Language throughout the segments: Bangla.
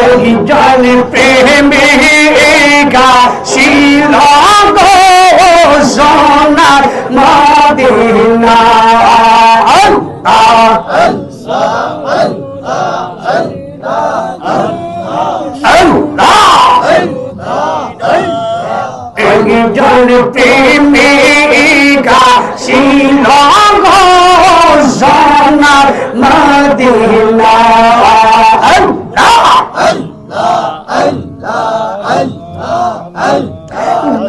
এই জল প্রেমে গাছিল গো সোনার মদিনা। আল্লাহ আল্লাহ একজন প্রেমিকা ছিল গো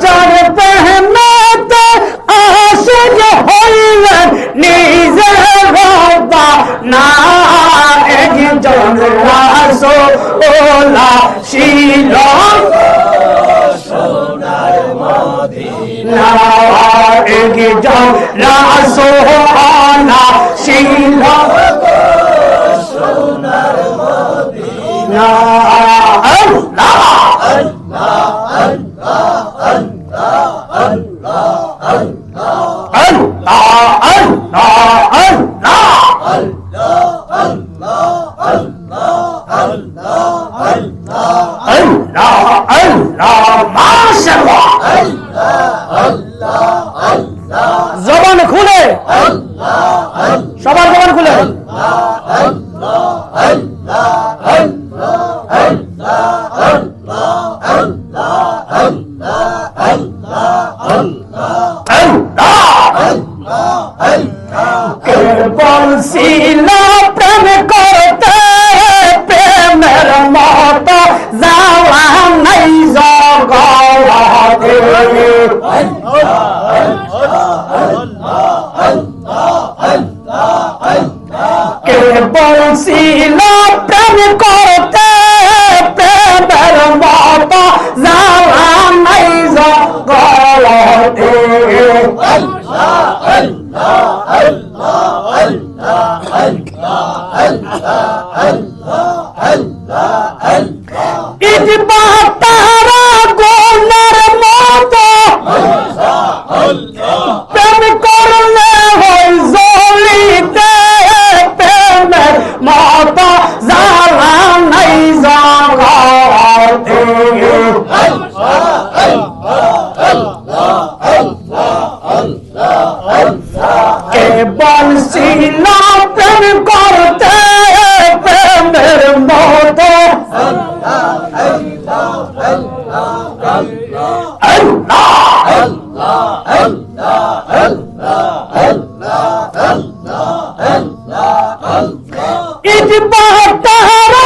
যার পেহনাতে আশিক হইলেন নিজে বাবা না একজন রাসোলা ছিল না একজন রাসোলা ছিল না আল্লাহ আল্লাহ জবান খুলে সবার জবান খুলে বলছিল প্রেম করতে প্রেমের মত যাওয়া নাই জগতে। কে বলছিল প্রেম করতে প্রেমের মত যাওয়া নাই জগতে। ইজবা তারা বলছিল প্রেম করতে প্রেমের মতো। আল্লাহ ইজবা তারা